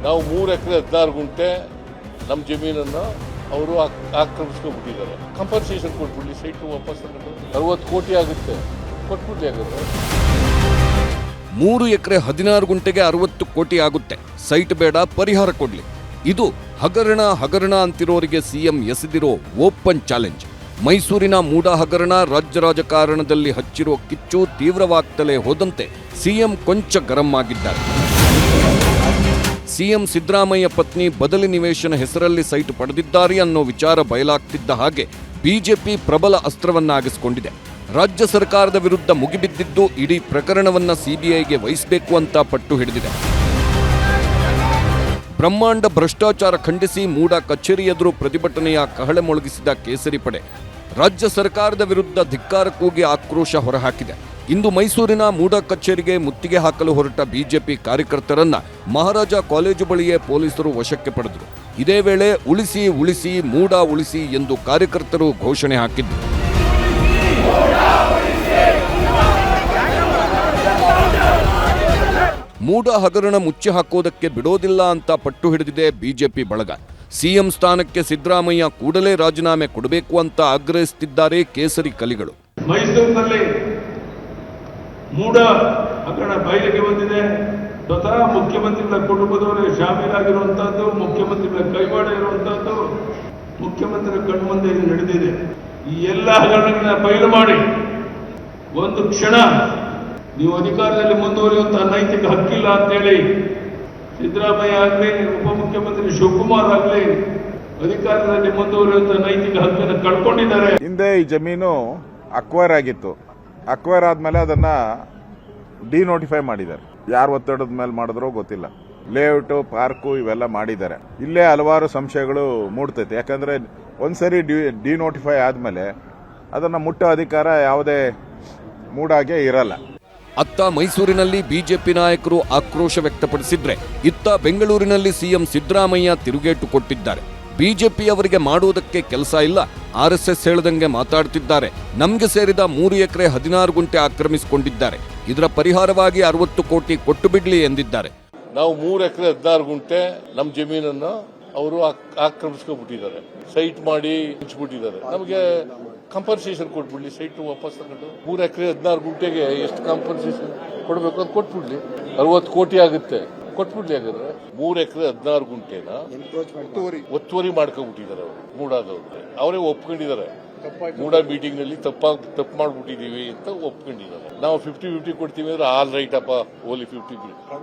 ನಾವು ಮೂರು ಎಕರೆ ಹದಿನಾರು ಗುಂಟೆ ನಮ್ಮ ಜಮೀನನ್ನು ಅವರು ಆಕ್ರಮಿಸ್ಕೊಂಡ್ಬಿಟ್ಟಿದ್ದಾರೆ. ಕಂಪನ್ಸೇಷನ್ ಕೊಟ್ಬಿಡ್ಲಿ ಸೈಟು ವಾಪಸ್ ಅರವತ್ತು ಕೋಟಿ ಆಗುತ್ತೆ. ಕೊಟ್ಬಿಡ್ಲಿ ಆಗುತ್ತೆ ಮೂರು ಎಕರೆ ಹದಿನಾರು ಗುಂಟೆಗೆ ಅರವತ್ತು ಕೋಟಿ ಆಗುತ್ತೆ. ಸೈಟ್ ಬೇಡ, ಪರಿಹಾರ ಕೊಡ್ಲಿ. ಇದು ಹಗರಣ ಹಗರಣ ಅಂತಿರೋರಿಗೆ ಸಿಎಂ ಎಸೆದಿರೋ ಓಪನ್ ಚಾಲೆಂಜ್. ಮೈಸೂರಿನ ಮೂಡ ಹಗರಣ ರಾಜ್ಯ ರಾಜಕಾರಣದಲ್ಲಿ ಹಚ್ಚಿರೋ ಕಿಚ್ಚು ತೀವ್ರವಾಗ್ತಲೇ ಹೋದಂತೆ ಸಿಎಂ ಕೊಂಚ ಗರಂ ಆಗಿದ್ದಾರೆ. ಸಿಎಂ ಸಿದ್ದರಾಮಯ್ಯ ಪತ್ನಿ ಬದಲಿ ನಿವೇಶನ ಹೆಸರಲ್ಲಿ ಸೈಟ್ ಪಡೆದಿದ್ದಾರೆ ಅನ್ನೋ ವಿಚಾರ ಬಯಲಾಗ್ತಿದ್ದ ಹಾಗೆ ಬಿಜೆಪಿ ಪ್ರಬಲ ಅಸ್ತ್ರವನ್ನಾಗಿಸಿಕೊಂಡಿದೆ. ರಾಜ್ಯ ಸರ್ಕಾರದ ವಿರುದ್ಧ ಮುಗಿಬಿದ್ದಿದ್ದು ಇಡೀ ಪ್ರಕರಣವನ್ನ ಸಿಬಿಐಗೆ ವಹಿಸಬೇಕು ಅಂತ ಪಟ್ಟು ಹಿಡಿದಿದೆ. ಬ್ರಹ್ಮಾಂಡ ಭ್ರಷ್ಟಾಚಾರ ಖಂಡಿಸಿ ಮೂಡ ಕಚೇರಿ ಎದುರು ಪ್ರತಿಭಟನೆಯ ಕಹಳೆ ಮೊಳಗಿಸಿದ ಕೇಸರಿ ಪಡೆ ರಾಜ್ಯ ಸರ್ಕಾರದ ವಿರುದ್ಧ ಧಿಕ್ಕಾರ ಕೂಗಿ ಆಕ್ರೋಶ ಹೊರಹಾಕಿದೆ. ಇಂದು ಮೈಸೂರಿನ ಮೂಡ ಕಚೇರಿಗೆ ಮುತ್ತಿಗೆ ಹಾಕಲು ಹೊರಟ ಬಿಜೆಪಿ ಕಾರ್ಯಕರ್ತರನ್ನ ಮಹಾರಾಜ ಕಾಲೇಜು ಬಳಿಯೇ ಪೊಲೀಸರು ವಶಕ್ಕೆ ಪಡೆದರು. ಇದೇ ವೇಳೆ ಉಳಿಸಿ ಉಳಿಸಿ, ಮೂಡ ಉಳಿಸಿ ಎಂದು ಕಾರ್ಯಕರ್ತರು ಘೋಷಣೆ ಹಾಕಿದ್ರು ಮೂಡ ಹಗರಣ ಮುಚ್ಚಿ ಹಾಕೋದಕ್ಕೆ ಬಿಡೋದಿಲ್ಲ ಅಂತ ಪಟ್ಟು ಹಿಡಿದಿದೆ ಬಿಜೆಪಿ ಬಳಗ. ಸಿಎಂ ಸ್ಥಾನಕ್ಕೆ ಸಿದ್ದರಾಮಯ್ಯ ಕೂಡಲೇ ರಾಜೀನಾಮೆ ಕೊಡಬೇಕು ಅಂತ ಆಗ್ರಹಿಸುತ್ತಿದ್ದಾರೆ ಕೇಸರಿ ಕಲಿಗಳು. ಮೈಸೂರಿನಲ್ಲಿ ಮೂಢ ಹಗರಣ ಬಯಲಿಗೆ ಬಂದಿದೆ. ಸ್ವತಃ ಮುಖ್ಯಮಂತ್ರಿಗಳ ಕುಟುಂಬದವರೇ ಶಾಮೀಲಾಗಿರುವಂತಹದ್ದು, ಮುಖ್ಯಮಂತ್ರಿಗಳ ಕೈವಾಡ ಇರುವಂತಹದ್ದು, ಮುಖ್ಯಮಂತ್ರಿಗಳ ಕಣ್ಮುಂದೆ ಇದು ನಡೆದಿದೆ. ಈ ಎಲ್ಲ ಹಗರಣಗಳನ್ನ ಬಯಲು ಮಾಡಿ, ಒಂದು ಕ್ಷಣ ನೀವು ಅಧಿಕಾರದಲ್ಲಿ ಮುಂದುವರಿಯುವಂತಹ ನೈತಿಕ ಹಕ್ಕಿಲ್ಲ ಅಂತೇಳಿ ಸಿದ್ದರಾಮಯ್ಯ ಆಗಲಿ, ಉಪಮುಖ್ಯಮಂತ್ರಿ ಶಿವಕುಮಾರ್ ಆಗಲಿ ಅಧಿಕಾರದಲ್ಲಿ ಮುಂದುವರಿಯುವಂತಹ ನೈತಿಕ ಹಕ್ಕನ್ನು ಕಳ್ಕೊಂಡಿದ್ದಾರೆ. ಹಿಂದೆ ಈ ಜಮೀನು ಅಕ್ವೈರ್ ಆಗಿತ್ತು. ಅಕ್ವೈರ್ ಆದ್ಮೇಲೆ ಅದನ್ನ ಡಿನೋಟಿಫೈ ಮಾಡಿದ್ದಾರೆ. ಯಾರು ಒತ್ತಡದ ಮೇಲೆ ಮಾಡಿದ್ರೋ ಗೊತ್ತಿಲ್ಲ. ಲೇಔಟು ಪಾರ್ಕು ಇವೆಲ್ಲ ಮಾಡಿದ್ದಾರೆ. ಇಲ್ಲೇ ಹಲವಾರು ಸಂಶಯಗಳು ಮೂಡ್ತೈತೆ. ಯಾಕಂದ್ರೆ ಒಂದ್ಸರಿ ಡಿನೋಟಿಫೈ ಆದ್ಮೇಲೆ ಅದನ್ನ ಮುಟ್ಟೋ ಅಧಿಕಾರ ಯಾವುದೇ ಮೂಡಾಗೆ ಇರಲ್ಲ. ಅತ್ತ ಮೈಸೂರಿನಲ್ಲಿ ಬಿಜೆಪಿ ನಾಯಕರು ಆಕ್ರೋಶ ವ್ಯಕ್ತಪಡಿಸಿದ್ರೆ, ಇತ್ತ ಬೆಂಗಳೂರಿನಲ್ಲಿ ಸಿಎಂ ಸಿದ್ದರಾಮಯ್ಯ ತಿರುಗೇಟು ಕೊಟ್ಟಿದ್ದಾರೆ. ಬಿಜೆಪಿ ಅವರಿಗೆ ಮಾಡುವುದಕ್ಕೆ ಕೆಲಸ ಇಲ್ಲ. ಆರ್ ಎಸ್ ಎಸ್ ಹೇಳದಂಗೆ ಮಾತಾಡ್ತಿದ್ದಾರೆ. ನಮಗೆ ಸೇರಿದ ಮೂರು ಎಕರೆ ಹದಿನಾರು ಗುಂಟೆ ಆಕ್ರಮಿಸಿಕೊಂಡಿದ್ದಾರೆ. ಇದರ ಪರಿಹಾರವಾಗಿ ಅರವತ್ತು ಕೋಟಿ ಕೊಟ್ಟು ಬಿಡ್ಲಿ ಎಂದಿದ್ದಾರೆ. ನಾವು ಮೂರು ಎಕರೆ ಹದಿನಾರು ಗುಂಟೆ ನಮ್ಮ ಜಮೀನನ್ನು ಅವರು ಆಕ್ರಮಿಸ್ಕೊಂಡ್ಬಿಟ್ಟಿದ್ದಾರೆ. ಸೈಟ್ ಮಾಡಿ ಹಂಚ್ಬಿಟ್ಟಿದ್ದಾರೆ ನಮಗೆ ಕಂಪನ್ಸೇಷನ್ ಕೊಟ್ಬಿಡ್ಲಿ, ಸೈಟ್ ವಾಪಸ್ ತಗೊಂಡು. ಮೂರು ಎಕರೆ ಹದಿನಾರು ಗುಂಟೆಗೆ ಎಷ್ಟು ಕಂಪನ್ಸೇಷನ್ ಕೊಡಬೇಕು ಅಂತ ಕೊಟ್ಬಿಡ್ಲಿ. ಅರವತ್ತು ಕೋಟಿ ಆಗುತ್ತೆ. ಕೊಟ್ಬಿಡ್ಲಿ ಹಾಗಾದ್ರೆ. ಮೂರು ಎಕರೆ ಹದಿನಾರು ಗುಂಟೆನ? ಒತ್ತುವರಿ ಮಾಡ್ಕೊಂಡ್ಬಿಟ್ಟಿದ್ದಾರೆ ಅವರು ಮೂಡಾದವ್ರಿಗೆ ಅವರೇ ಒಪ್ಕೊಂಡಿದ್ದಾರೆ. ಮೂಡ ಮೀಟಿಂಗ್ನಲ್ಲಿ ತಪ್ಪ ತಪ್ಪು ಮಾಡ್ಬಿಟ್ಟಿದೀವಿ ಅಂತ ಒಪ್ಕೊಂಡಿದ್ದಾರೆ. ನಾವು ಫಿಫ್ಟಿ ಫಿಫ್ಟಿ ಕೊಡ್ತೀವಿ ಅಂದ್ರೆ ಆಲ್ ರೈಟ್ ಅಪ್ಪ ಓಲಿ ಫಿಫ್ಟಿ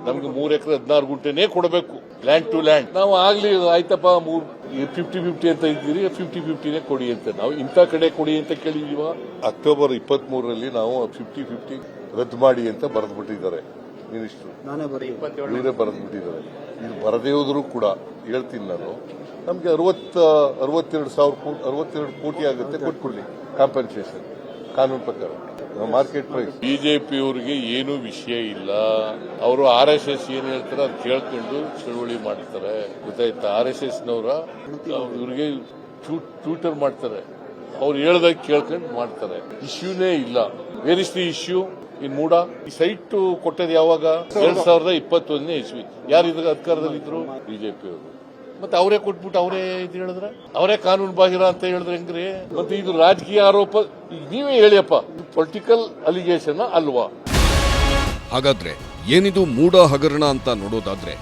ನಮ್ಗೆ ಮೂರ್ ಎಕರೆ ಹದಿನಾರು ಗುಂಟೆನೇ ಕೊಡಬೇಕು. ಲ್ಯಾಂಡ್ ಟು ಲ್ಯಾಂಡ್ ನಾವು ಆಗ್ಲಿ ಆಯ್ತಪ್ಪ ಮೂರ್ ಫಿಫ್ಟಿ ಫಿಫ್ಟಿ ಅಂತ ಇದ್ದೀರಿ ಫಿಫ್ಟಿ ಫಿಫ್ಟಿನೇ ಕೊಡಿ ಅಂತ. ನಾವು ಇಂಥ ಕಡೆ ಕೊಡಿ ಅಂತ ಕೇಳಿದೀವ ಅಕ್ಟೋಬರ್ ಇಪ್ಪತ್ತ್ ಮೂರರಲ್ಲಿ ನಾವು ಫಿಫ್ಟಿ ಫಿಫ್ಟಿ ರದ್ದು ಮಾಡಿ ಅಂತ ಬರೆದು ಬಿಟ್ಟಿದ್ದಾರೆ ಮಿನಿಸ್ಟ್ರು ಇವರೇ ಬರೆದು ಬಿಟ್ಟಿದ್ದಾರೆ ಇದು ಬರದೇ ಹೋದ್ರು ಕೂಡ ಹೇಳ್ತೀನಿ ನಾನು ನಮಗೆ ಅರವತ್ತ ಅರವತ್ತೆರಡು ಸಾವಿರ ಕೋಟಿ ಅರವತ್ತೆರಡು ಕೋಟಿ ಆಗುತ್ತೆ ಕೊಟ್ಕೊಳ್ಳಿ ಕಾಂಪನ್ಸೇಷನ್ ಕಾನೂನು ಪ್ರಕಾರ. ಮಾರ್ಕೆಟ್ ಪ್ರೈಸ್ ಬಿಜೆಪಿ ಅವರಿಗೆ ಏನು ವಿಷಯ ಇಲ್ಲ. ಅವರು ಆರ್ ಎಸ್ ಎಸ್ ಏನ್ ಹೇಳ್ತಾರೆ ಅದು ಕೇಳ್ಕೊಂಡು ಚಳುವಳಿ ಮಾಡ್ತಾರೆ. ಗೊತ್ತಾಯ್ತಾ? ಆರ್ ಎಸ್ ಎಸ್ ನವರ ಇವ್ರಿಗೆ ಟ್ವಿಟರ್ ಮಾಡ್ತಾರೆ. ಅವ್ರು ಹೇಳ್ದಾಗ ಕೇಳ್ಕೊಂಡು ಮಾಡ್ತಾರೆ. ಇಶ್ಯೂನೇ ಇಲ್ಲ. Where is the issue in MUDA. ಈ ಸೈಟ್ ಕೊಟ್ಟದ್ ಯಾವಾಗ? ಎರಡ್ ಸಾವಿರದ ಇಪ್ಪತ್ತೊಂದನೇ ಇಸ್ವಿ. ಯಾರು ಇದ್ರ ಅಧಿಕಾರದಲ್ಲಿ ಇದ್ರು ಬಿಜೆಪಿ ಅವರು. ಮತ್ತೆ ಅವರೇ ಕೊಟ್ಬಿಟ್ಟು ಅವರೇ ಇದು ಹೇಳಿದ್ರೆ? ಅವರೇ ಕಾನೂನು ಬಾಹಿರ ಅಂತ ಹೇಳಿದ್ರೆ ಹೆಂಗ್ರಿ? ಮತ್ತೆ ಇದು ರಾಜಕೀಯ ಆರೋಪ. ನೀವೇ ಹೇಳಿಯಪ್ಪ ಪೊಲಿಟಿಕಲ್ ಅಲಿಗೇಷನ್ ಅಲ್ವಾ? ಹಾಗಾದ್ರೆ ಏನಿದು ಮೂಡ ಹಗರಣ ಅಂತ ನೋಡೋದಾದ್ರೆ?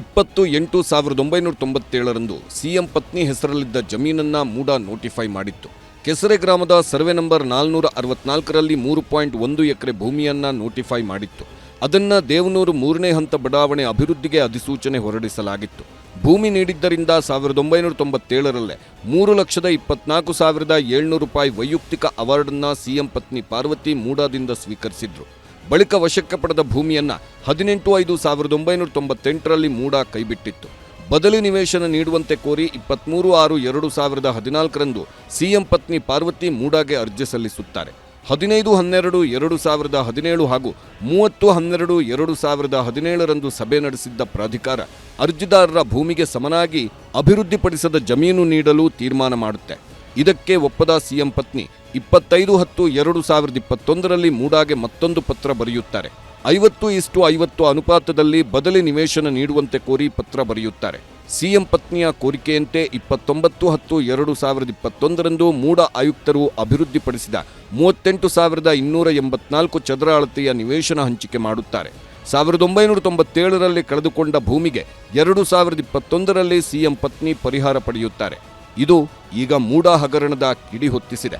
ಇಪ್ಪತ್ತು ಎಂಟು ಸಾವಿರದ ಒಂಬೈನೂರ ತೊಂಬತ್ತೇಳರಂದು ಸಿಎಂ ಪತ್ನಿ ಹೆಸರಲ್ಲಿದ್ದ ಜಮೀನನ್ನ ಮೂಡ ನೋಟಿಫೈ ಮಾಡಿತ್ತು. ಕೆಸರೆ ಗ್ರಾಮದ ಸರ್ವೆ ನಂಬರ್ ನಾಲ್ನೂರ ಅರವತ್ನಾಲ್ಕರಲ್ಲಿ ಮೂರು ಪಾಯಿಂಟ್ ಒಂದು ಎಕರೆ ಭೂಮಿಯನ್ನು ನೋಟಿಫೈ ಮಾಡಿತ್ತು. ಅದನ್ನ ದೇವನೂರು ಮೂರನೇ ಹಂತ ಬಡಾವಣೆ ಅಭಿವೃದ್ಧಿಗೆ ಅಧಿಸೂಚನೆ ಹೊರಡಿಸಲಾಗಿತ್ತು. ಭೂಮಿ ನೀಡಿದ್ದರಿಂದ ಸಾವಿರದ ಒಂಬೈನೂರ ತೊಂಬತ್ತೇಳರಲ್ಲೇ ಮೂರು ಲಕ್ಷದ ಇಪ್ಪತ್ನಾಲ್ಕು ಸಾವಿರದ ಏಳ್ನೂರು ರೂಪಾಯಿ ವೈಯಕ್ತಿಕ ಅವಾರ್ಡನ್ನು ಸಿಎಂ ಪತ್ನಿ ಪಾರ್ವತಿ ಮೂಡಾದಿಂದ ಸ್ವೀಕರಿಸಿದ್ರು. ಬಳಿಕ ವಶಕ್ಕೆ ಪಡೆದ ಭೂಮಿಯನ್ನು ಹದಿನೆಂಟು ಐದು ಸಾವಿರದ ಒಂಬೈನೂರ ತೊಂಬತ್ತೆಂಟರಲ್ಲಿ ಮೂಡಾ ಕೈಬಿಟ್ಟಿತ್ತು. ಬದಲಿ ನಿವೇಶನ ನೀಡುವಂತೆ ಕೋರಿ ಇಪ್ಪತ್ಮೂರು ಆರು ಎರಡು ಸಾವಿರದ ಹದಿನಾಲ್ಕರಂದು ಸಿಎಂ ಪತ್ನಿ ಪಾರ್ವತಿ ಮೂಡಾಗೆ ಅರ್ಜಿ ಸಲ್ಲಿಸುತ್ತಾರೆ. ಹದಿನೈದು ಹನ್ನೆರಡು ಎರಡು ಸಾವಿರದ ಹದಿನೇಳು ಹಾಗೂ ಮೂವತ್ತು ಹನ್ನೆರಡು ಎರಡು ಸಾವಿರದ ಹದಿನೇಳರಂದು ಸಭೆ ನಡೆಸಿದ್ದ ಪ್ರಾಧಿಕಾರ ಅರ್ಜಿದಾರರ ಭೂಮಿಗೆ ಸಮನಾಗಿ ಅಭಿವೃದ್ಧಿಪಡಿಸದ ಜಮೀನು ನೀಡಲು ತೀರ್ಮಾನ ಮಾಡುತ್ತೆ. ಇದಕ್ಕೆ ಒಪ್ಪದ ಸಿಎಂ ಪತ್ನಿ ಇಪ್ಪತ್ತೈದು ಹತ್ತು ಎರಡು ಸಾವಿರದ ಇಪ್ಪತ್ತೊಂದರಲ್ಲಿ ಮೂಡಾಗೆ ಮತ್ತೊಂದು ಪತ್ರ ಬರೆಯುತ್ತಾರೆ. ಐವತ್ತು ಇಷ್ಟು ಐವತ್ತು ಅನುಪಾತದಲ್ಲಿ ಬದಲಿ ನಿವೇಶನ ನೀಡುವಂತೆ ಕೋರಿ ಪತ್ರ ಬರೆಯುತ್ತಾರೆ. ಸಿಎಂ ಪತ್ನಿಯ ಕೋರಿಕೆಯಂತೆ ಇಪ್ಪತ್ತೊಂಬತ್ತು ಹತ್ತು ಎರಡು ಸಾವಿರದ ಇಪ್ಪತ್ತೊಂದರಂದು ಮೂಡ ಆಯುಕ್ತರು ಅಭಿವೃದ್ಧಿಪಡಿಸಿದ ಮೂವತ್ತೆಂಟು ಸಾವಿರದ ಇನ್ನೂರ ಎಂಬತ್ನಾಲ್ಕು ಚದರ ಅಳತೆಯ ನಿವೇಶನ ಹಂಚಿಕೆ ಮಾಡುತ್ತಾರೆ. ಸಾವಿರದ ಒಂಬೈನೂರ ತೊಂಬತ್ತೇಳರಲ್ಲಿ ಕಳೆದುಕೊಂಡ ಭೂಮಿಗೆ ಎರಡು ಸಾವಿರದ ಇಪ್ಪತ್ತೊಂದರಲ್ಲಿ ಸಿಎಂ ಪತ್ನಿ ಪರಿಹಾರ ಪಡೆಯುತ್ತಾರೆ. ಇದು ಈಗ ಮೂಡ ಹಗರಣದ ಕಿಡಿ ಹೊತ್ತಿಸಿದೆ.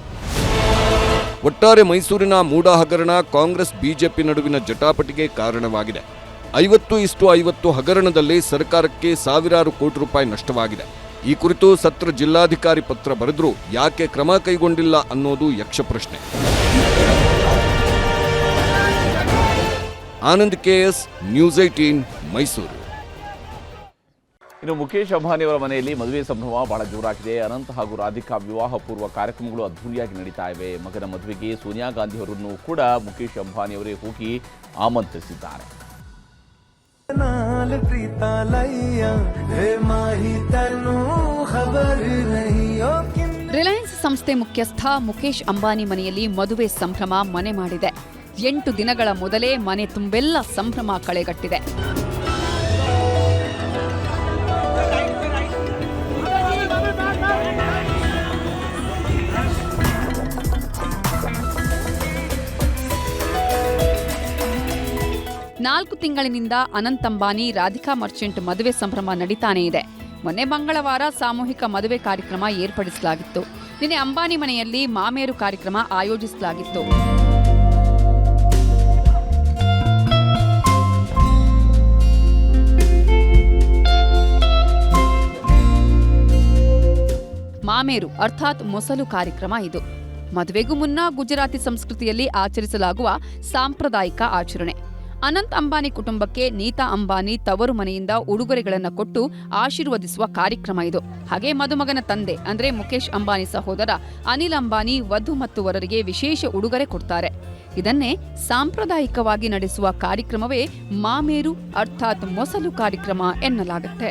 ಒಟ್ಟಾರೆ ಮೈಸೂರಿನ ಮೂಡ ಹಗರಣ ಕಾಂಗ್ರೆಸ್ ಬಿಜೆಪಿ ನಡುವಿನ ಜಟಾಪಟಿಗೆ ಕಾರಣವಾಗಿದೆ. ಐವತ್ತು ಇಷ್ಟು ಐವತ್ತು ಹಗರಣದಲ್ಲಿ ಸರ್ಕಾರಕ್ಕೆ ಸಾವಿರಾರು ಕೋಟಿ ರೂಪಾಯಿ ನಷ್ಟವಾಗಿದೆ. ಈ ಕುರಿತು ಸತ್ರ ಜಿಲ್ಲಾಧಿಕಾರಿ ಪತ್ರ ಬರೆದರೂ ಯಾಕೆ ಕ್ರಮ ಕೈಗೊಂಡಿಲ್ಲ ಅನ್ನೋದು ಯಕ್ಷಪ್ರಶ್ನೆ Anand KS news eighteen Mysuru. ಇನ್ನು ಮುಖೇಶ್ ಅಂಬಾನಿಯವರ ಮನೆಯಲ್ಲಿ ಮದುವೆ ಸಂಭ್ರಮ ಬಹಳ ಜೋರಾಗಿದೆ. ಅನಂತ್ ಹಾಗೂ ರಾಧಿಕಾ ವಿವಾಹ ಪೂರ್ವ ಕಾರ್ಯಕ್ರಮಗಳು ಅದ್ಧೂರಿಯಾಗಿ ನಡೀತಾ ಇವೆ. ಮಗನ ಮದುವೆಗೆ ಸೋನಿಯಾ ಗಾಂಧಿ ಅವರನ್ನು ಕೂಡ ಮುಖೇಶ್ ಅಂಬಾನಿಯವರೇ ಹೋಗಿ ಆಮಂತ್ರಿಸಿದ್ದಾರೆ. ರಿಲಯನ್ಸ್ ಸಂಸ್ಥೆ ಮುಖ್ಯಸ್ಥ ಮುಖೇಶ್ ಅಂಬಾನಿ ಮನೆಯಲ್ಲಿ ಮದುವೆ ಸಂಭ್ರಮ ಮನೆ ಮಾಡಿದೆ. ಎಂಟು ದಿನಗಳ ಮೊದಲೇ ಮನೆ ತುಂಬೆಲ್ಲ ಸಂಭ್ರಮ ಕಳೆಗಟ್ಟಿದೆ. ನಾಲ್ಕು ತಿಂಗಳಿನಿಂದ ಅನಂತ್ ಅಂಬಾನಿ, ರಾಧಿಕಾ ಮರ್ಚೆಂಟ್ ಮದುವೆ ಸಂಭ್ರಮ ನಡೀತಾನೇ ಇದೆ. ಮೊನ್ನೆ ಮಂಗಳವಾರ ಸಾಮೂಹಿಕ ಮದುವೆ ಕಾರ್ಯಕ್ರಮ ಏರ್ಪಡಿಸಲಾಗಿತ್ತು. ನಿನ್ನೆ ಅಂಬಾನಿ ಮನೆಯಲ್ಲಿ ಮಾಮೇರು ಕಾರ್ಯಕ್ರಮ ಆಯೋಜಿಸಲಾಗಿತ್ತು. ಮಾಮೇರು ಅರ್ಥಾತ್ ಮೊಸಲು ಕಾರ್ಯಕ್ರಮ ಇದು. ಮದುವೆಗೂ ಮುನ್ನ ಗುಜರಾತಿ ಸಂಸ್ಕೃತಿಯಲ್ಲಿ ಆಚರಿಸಲಾಗುವ ಸಾಂಪ್ರದಾಯಿಕ ಆಚರಣೆ. ಅನಂತ್ ಅಂಬಾನಿ ಕುಟುಂಬಕ್ಕೆ ನೀತಾ ಅಂಬಾನಿ ತವರು ಮನೆಯಿಂದ ಉಡುಗೊರೆಗಳನ್ನು ಕೊಟ್ಟು ಆಶೀರ್ವದಿಸುವ ಕಾರ್ಯಕ್ರಮ ಇದು. ಹಾಗೆ ಮದುಮಗನ ತಂದೆ ಅಂದ್ರೆ ಮುಖೇಶ್ ಅಂಬಾನಿ ಸಹೋದರ ಅನಿಲ್ ಅಂಬಾನಿ ವಧು ಮತ್ತು ವರರಿಗೆ ವಿಶೇಷ ಉಡುಗೊರೆ ಕೊಡ್ತಾರೆ. ಇದನ್ನೇ ಸಾಂಪ್ರದಾಯಿಕವಾಗಿ ನಡೆಸುವ ಕಾರ್ಯಕ್ರಮವೇ ಮಾಮೇರು ಅರ್ಥಾತ್ ಮೊಸಲು ಕಾರ್ಯಕ್ರಮ ಎನ್ನಲಾಗುತ್ತೆ.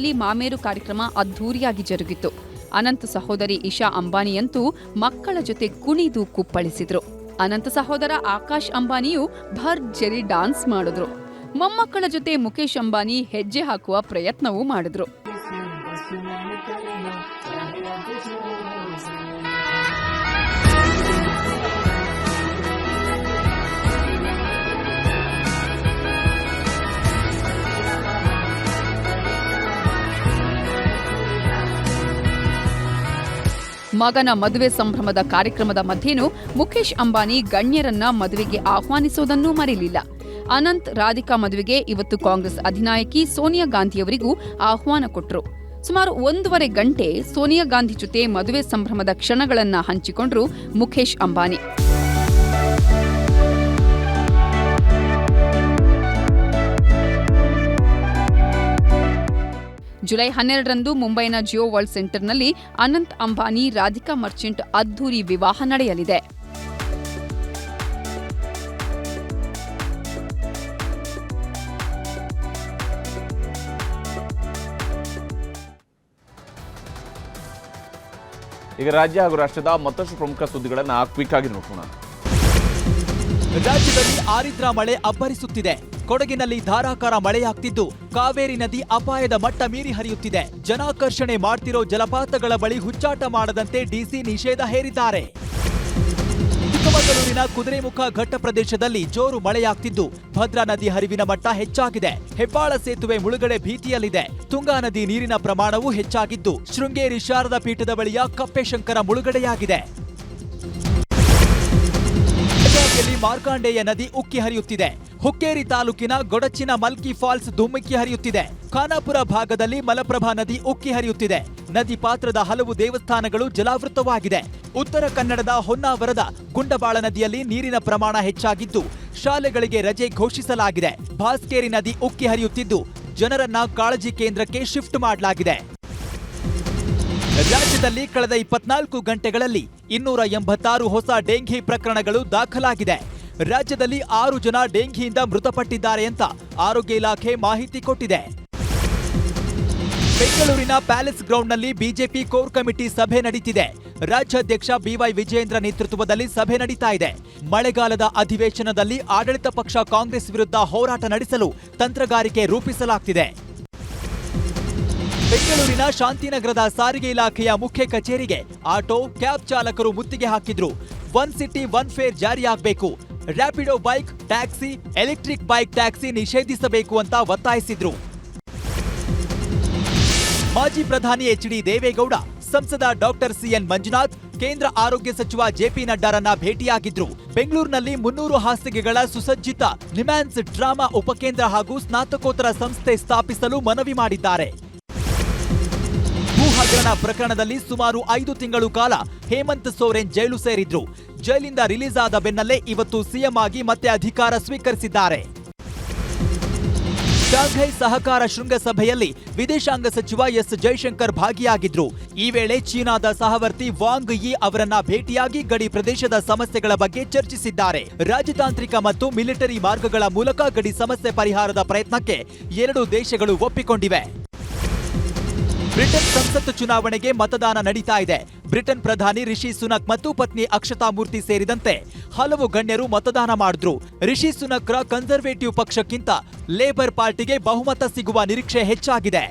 ಮನೆಯಲ್ಲಿ ಮಾಮೇರು ಕಾರ್ಯಕ್ರಮ ಅದ್ಧೂರಿಯಾಗಿ ಜರುಗಿತು. ಅನಂತ ಸಹೋದರಿ ಇಶಾ ಅಂಬಾನಿಯಂತೂ ಮಕ್ಕಳ ಜೊತೆ ಕುಣಿದು ಕುಪ್ಪಳಿಸಿದ್ರು. ಅನಂತ ಸಹೋದರ ಆಕಾಶ್ ಅಂಬಾನಿಯು ಭರ್ಜರಿ ಡಾನ್ಸ್ ಮಾಡಿದ್ರು. ಮೊಮ್ಮಕ್ಕಳ ಜೊತೆ ಮುಖೇಶ್ ಅಂಬಾನಿ ಹೆಜ್ಜೆ ಹಾಕುವ ಪ್ರಯತ್ನವೂ ಮಾಡಿದ್ರು. ಮಗನ ಮದುವೆ ಸಂಭ್ರಮದ ಕಾರ್ಯಕ್ರಮದ ಮಧ್ಯೆನೂ ಮುಖೇಶ್ ಅಂಬಾನಿ ಗಣ್ಯರನ್ನ ಮದುವೆಗೆ ಆಹ್ವಾನಿಸುವುದನ್ನೂ ಮರೆಯಲಿಲ್ಲ ಅನಂತ್ ರಾಧಿಕಾ ಮದುವೆಗೆ ಇವತ್ತು ಕಾಂಗ್ರೆಸ್ ಅಧಿನಾಯಕಿ ಸೋನಿಯಾ ಗಾಂಧಿಯವರಿಗೂ ಆಹ್ವಾನ ಕೊಟ್ಟರು ಸುಮಾರು ಒಂದೂವರೆ ಗಂಟೆ ಸೋನಿಯಾ ಗಾಂಧಿ ಜೊತೆ ಮದುವೆ ಸಂಭ್ರಮದ ಕ್ಷಣಗಳನ್ನು ಹಂಚಿಕೊಂಡ್ರು ಮುಖೇಶ್ ಅಂಬಾನಿ. ಜುಲೈ ಹನ್ನೆರಡರಂದು ಮುಂಬೈನ ಜಿಯೋ ವರ್ಲ್ಡ್ ಸೆಂಟರ್ನಲ್ಲಿ ಅನಂತ್ ಅಂಬಾನಿ ರಾಧಿಕಾ ಮರ್ಚೆಂಟ್ ಅದ್ದೂರಿ ವಿವಾಹ ನಡೆಯಲಿದೆ. ಈಗ ರಾಜ್ಯ ಹಾಗೂ ರಾಷ್ಟ್ರದ ಮತ್ತಷ್ಟು ಪ್ರಮುಖ ಸುದ್ದಿಗಳನ್ನು ಕ್ವಿಕ್ ಆಗಿ ನೋಡೋಣ ರಾಜ್ಯದಲ್ಲಿ ಆರಿದ್ರ ಮಳೆ ಅಬ್ಬರಿಸುತ್ತಿದೆ. ಕೊಡಗಿನಲ್ಲಿ ಧಾರಾಕಾರ ಮಳೆಯಾಗ್ತಿದ್ದು, ಕಾವೇರಿ ನದಿ ಅಪಾಯದ ಮಟ್ಟ ಮೀರಿ ಹರಿಯುತ್ತಿದೆ. ಜನಾಕರ್ಷಣೆ ಮಾಡ್ತಿರೋ ಜಲಪಾತಗಳ ಬಳಿ ಹುಚ್ಚಾಟ ಮಾಡದಂತೆ ಡಿಸಿ ನಿಷೇಧ ಹೇರಿದ್ದಾರೆ. ಚಿಕ್ಕಮಗಳೂರಿನ ಕುದುರೆಮುಖ ಘಟ್ಟ ಪ್ರದೇಶದಲ್ಲಿ ಜೋರು ಮಳೆಯಾಗ್ತಿದ್ದು, ಭದ್ರಾ ನದಿ ಹರಿವಿನ ಮಟ್ಟ ಹೆಚ್ಚಾಗಿದೆ. ಹೆಬ್ಬಾಳ ಸೇತುವೆ ಮುಳುಗಡೆ ಭೀತಿಯಲ್ಲಿದೆ. ತುಂಗಾ ನದಿ ನೀರಿನ ಪ್ರಮಾಣವೂ ಹೆಚ್ಚಾಗಿದ್ದು, ಶೃಂಗೇರಿ ಶಾರದಾ ಪೀಠದ ಬಳಿಯ ಕಪ್ಪೆಶಂಕರ ಮುಳುಗಡೆಯಾಗಿದೆ. ಮಾರ್ಕಾಂಡೇಯ ನದಿ ಉಕ್ಕಿ ಹರಿಯುತ್ತಿದೆ. ಹುಕ್ಕೇರಿ ತಾಲೂಕಿನ ಗೊಡಚಿನ ಮಲ್ಕಿ ಫಾಲ್ಸ್ ಧುಮ್ಮಿಕ್ಕಿ ಹರಿಯುತ್ತಿದೆ. ಖಾನಾಪುರ ಭಾಗದಲ್ಲಿ ಮಲಪ್ರಭಾ ನದಿ ಉಕ್ಕಿ ಹರಿಯುತ್ತಿದೆ. ನದಿ ಪಾತ್ರದ ಹಲವು ದೇವಸ್ಥಾನಗಳು ಜಲಾವೃತವಾಗಿದೆ. ಉತ್ತರ ಕನ್ನಡದ ಹೊನ್ನಾವರದ ಗುಂಡಬಾಳ ನದಿಯಲ್ಲಿ ನೀರಿನ ಪ್ರಮಾಣ ಹೆಚ್ಚಾಗಿದ್ದು, ಶಾಲೆಗಳಿಗೆ ರಜೆ ಘೋಷಿಸಲಾಗಿದೆ. ಭಾಸ್ಕೇರಿ ನದಿ ಉಕ್ಕಿ ಹರಿಯುತ್ತಿದ್ದು, ಜನರನ್ನ ಕಾಳಜಿ ಕೇಂದ್ರಕ್ಕೆ ಶಿಫ್ಟ್ ಮಾಡಲಾಗಿದೆ. ರಾಜ್ಯದಲ್ಲಿ ಕಳೆದ ಇಪ್ಪತ್ನಾಲ್ಕು ಗಂಟೆಗಳಲ್ಲಿ ಇನ್ನೂರ ಎಂಬತ್ತಾರು ಹೊಸ ಡೆಂಘಿ ಪ್ರಕರಣಗಳು ದಾಖಲಾಗಿದೆ. ರಾಜ್ಯದಲ್ಲಿ ಆರು ಜನ ಡೆಂಘಿಯಿಂದ ಮೃತಪಟ್ಟಿದ್ದಾರೆ ಅಂತ ಆರೋಗ್ಯ ಇಲಾಖೆ ಮಾಹಿತಿ ಕೊಟ್ಟಿದೆ. ಬೆಂಗಳೂರಿನ ಪ್ಯಾಲೇಸ್ ಗ್ರೌಂಡ್ನಲ್ಲಿ ಬಿಜೆಪಿ ಕೋರ್ ಕಮಿಟಿ ಸಭೆ ನಡೀತಿದೆ. ರಾಜ್ಯಾಧ್ಯಕ್ಷ ಬಿವೈ ವಿಜಯೇಂದ್ರ ನೇತೃತ್ವದಲ್ಲಿ ಸಭೆ ನಡೀತಾ ಇದೆ. ಮಳೆಗಾಲದ ಅಧಿವೇಶನದಲ್ಲಿ ಆಡಳಿತ ಪಕ್ಷ ಕಾಂಗ್ರೆಸ್ ವಿರುದ್ಧ ಹೋರಾಟ ನಡೆಸಲು ತಂತ್ರಗಾರಿಕೆ ರೂಪಿಸಲಾಗ್ತಿದೆ. ಬೆಂಗಳೂರಿನ ಶಾಂತಿನಗರದ ಸಾರಿಗೆ ಇಲಾಖೆಯ ಮುಖ್ಯ ಕಚೇರಿಗೆ ಆಟೋ, ಕ್ಯಾಬ್ ಚಾಲಕರು ಮುತ್ತಿಗೆ ಹಾಕಿದ್ರು. One city, one fare ಜಾರಿಯಾಗಬೇಕು. Rapido bike taxi electric bike taxi ನಿಷೇಧಿಸಬೇಕು ಅಂತ ಒತ್ತಾಯಿಸಿದ್ರು. ಮಾಜಿ ಪ್ರಧಾನಿ ಎಚ್ ಡಿ ದೇವೇಗೌಡ, ಸಂಸದ ಡಾಕ್ಟರ್ ಸಿಎನ್ ಮಂಜುನಾಥ್, ಕೇಂದ್ರ ಆರೋಗ್ಯ ಸಚಿವ ಜೆಪಿ ನಡ್ಡಾರನ್ನ ಭೇಟಿಯಾಗಿದ್ರು. ಬೆಂಗಳೂರಿನಲ್ಲಿ ಮುನ್ನೂರು ಹಾಸಿಗೆಗಳ ಸುಸಜ್ಜಿತ ನಿಮ್ಯಾನ್ಸ್ ಡ್ರಾಮಾ ಉಪಕೇಂದ್ರ ಹಾಗೂ ಸ್ನಾತಕೋತ್ತರ ಸಂಸ್ಥೆ ಸ್ಥಾಪಿಸಲು ಮನವಿ ಮಾಡಿದ್ದಾರೆ. ಹಗರಣ ಪ್ರಕರಣದಲ್ಲಿ ಸುಮಾರು ಐದು ತಿಂಗಳು ಕಾಲ ಹೇಮಂತ್ ಸೋರೆನ್ ಜೈಲು ಸೇರಿದ್ರು. ಜೈಲಿಂದ ರಿಲೀಸ್ ಆದ ಬೆನ್ನಲ್ಲೇ ಇವತ್ತು ಸಿಎಂ ಆಗಿ ಮತ್ತೆ ಅಧಿಕಾರ ಸ್ವೀಕರಿಸಿದ್ದಾರೆ. ಶಾಂಘೈ ಸಹಕಾರ ಶೃಂಗಸಭೆಯಲ್ಲಿ ವಿದೇಶಾಂಗ ಸಚಿವ ಎಸ್ ಜೈಶಂಕರ್ ಭಾಗಿಯಾಗಿದ್ರು. ಈ ವೇಳೆ ಚೀನಾದ ಸಹವರ್ತಿ ವಾಂಗ್ ಯಿ ಅವರನ್ನ ಭೇಟಿಯಾಗಿ ಗಡಿ ಪ್ರದೇಶದ ಸಮಸ್ಯೆಗಳ ಬಗ್ಗೆ ಚರ್ಚಿಸಿದ್ದಾರೆ. ರಾಜತಾಂತ್ರಿಕ ಮತ್ತು ಮಿಲಿಟರಿ ಮಾರ್ಗಗಳ ಮೂಲಕ ಗಡಿ ಸಮಸ್ಯೆ ಪರಿಹಾರದ ಪ್ರಯತ್ನಕ್ಕೆ ಎರಡು ದೇಶಗಳು ಒಪ್ಪಿಕೊಂಡಿವೆ. ಬ್ರಿಟನ್ ಸಂಸತ್ ಚುನಾವಣೆಗೆ ಮತದಾನ ನಡೀತಾ ಇದೆ. ಬ್ರಿಟನ್ ಪ್ರಧಾನಿ ರಿಷಿ ಸುನಕ್ ಮತ್ತು ಪತ್ನಿ ಅಕ್ಷತಾ ಮೂರ್ತಿ ಸೇರಿದಂತೆ ಹಲವು ಗಣ್ಯರು ಮತದಾನ ಮಾಡಿದ್ರು. ರಿಷಿ ಸುನಕ್ರ ಕನ್ಸರ್ವೇಟಿವ್ ಪಕ್ಷಕ್ಕಿಂತ ಲೇಬರ್ ಪಾರ್ಟಿಗೆ ಬಹುಮತ ಸಿಗುವ ನಿರೀಕ್ಷೆ ಹೆಚ್ಚಾಗಿದೆ.